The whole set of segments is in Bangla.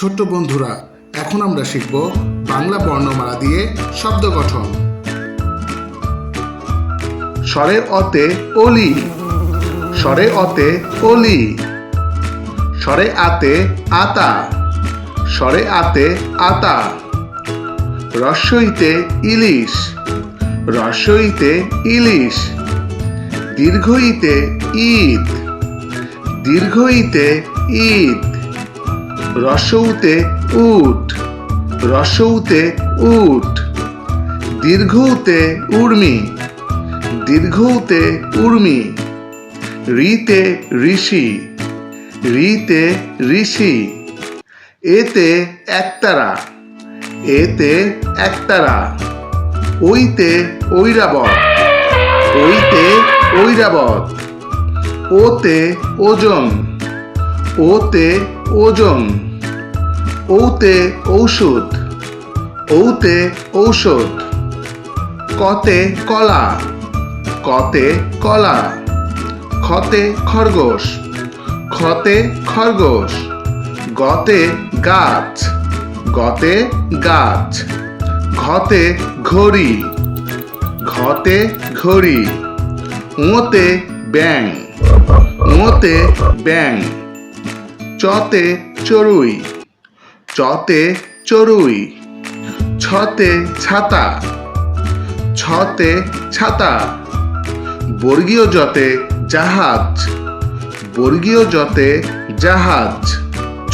ছোট্ট বন্ধুরা, এখন আমরা শিখব বাংলা বর্ণমালা দিয়ে শব্দ গঠন। স্বরে অতে অলি, স্বরে অতে অলি, স্বরে আতে আতা, স্বরে আতে আতা, রস্যইতে ইলিশ রস্যইতে ইলিশ, দীর্ঘইতে ঈদ দীর্ঘইতে ঈদ। রসৌতে উট রসৌতে উট, দীর্ঘতে উর্মি দীর্ঘতে উর্মি, রিতে ঋষি রিতে ঋষি, এতে একতারা এতে একতারা, ওইতে ঐরাবত ওইতে ঐরাবত, ওতে ওজন, ওতে ওজন। ওতে ঔষধ। ওতে ঔষধ। কতে কলা। কতে কলা। খতে খরগোশ। খতে খরগোশ। গতে গাছ। গতে গাছ। ঘতে ঘড়ি। ঘতে ঘড়ি। উঁতে ব্যাং উঁতে ব্যাং চতে চড়ুই চতে চড়ুই, ছতে ছাতা ছতে ছাতা, বর্গীয় জতে জাহাজ, বর্গীয় জতে জাহাজ,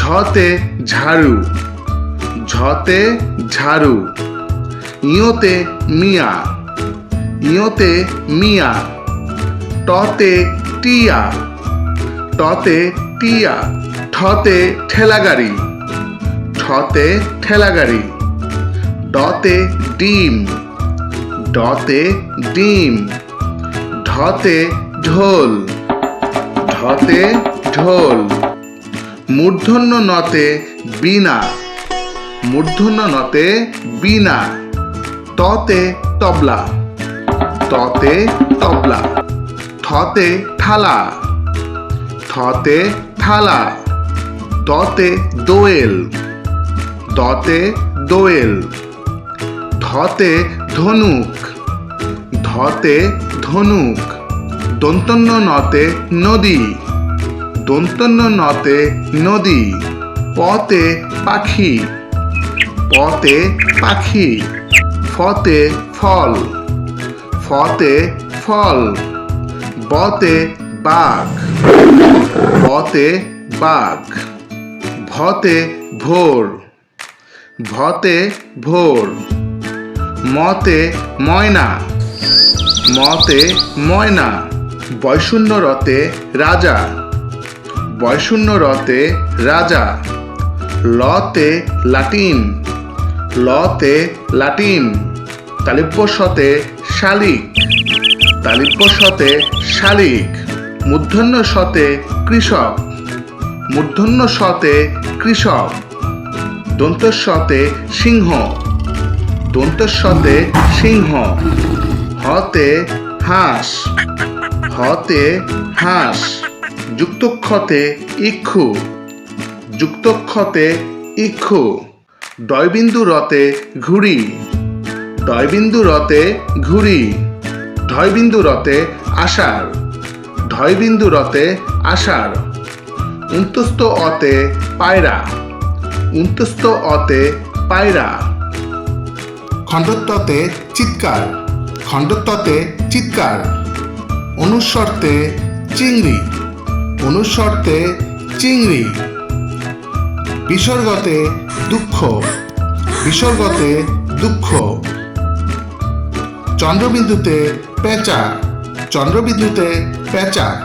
ঝতে ঝাড়ু ঝতে ঝাড়ু, ইয়োতে মিয়া ইয়োতে মিয়া, টতে টিয়া টতে টিয়া। ঠতে ঠেলাগাড়ি। ঠতে ঠেলাগাড়ি। ডতে ডিম। ডতে ডিম। ঢতে ঢোল। ঢতে ঢোল। মূর্ধন্য নতে বিনা মূর্ধন্য নতে বিনা ততে তবলা। ততে তবলা। থতে থালা। থতে থালা। দতে দোয়েল। দতে দোয়েল। ধতে ধনুক। ধতে ধনুক। দন্তন্য নতে নদী। দন্তন্য নতে নদী। পতে পাখি। পতে পাখি। ফতে ফল। ফতে ফল। বতে বাঘ। বতে বাঘ। ভতে ভোর ভতে ভোর, মতে ময়না মতে ময়না বৈশূন্য রতে রাজা বৈশূন্য রতে রাজা, লতে লাটিন লতে লাটিন তালিপ্য শতে শালিক তালিপ্য শতে শালিক মূর্ধন্য সতে কৃষক মূর্ধন্য শতে কৃষক দন্তস্বতে সিংহ দন্তস্বতে সিংহ, হতে হাঁস হতে হাঁস যুক্তক্ষতে ইক্ষু যুক্তক্ষতে ইক্ষু ডয়বিন্দু রতে ঘুড়ি ডয়বিন্দু রতে ঘুড়ি ঢয়বিন্দু রতে আষাঢ় ঢয়বিন্দু রতে আষাঢ়। উন্তস্ত অতে পায়রা। উন্তস্ত অতে পায়রা। খণ্ডত্বতে চিৎকার। খণ্ডত্বতে চিৎকার। অনুস্বর্তে চিংড়ি। অনুস্বর্তে চিংড়ি। বিসর্গতে দুঃখ। বিসর্গতে দুঃখ। চন্দ্রবিন্দুতে পেঁচা। চন্দ্রবিন্দুতে পেঁচা।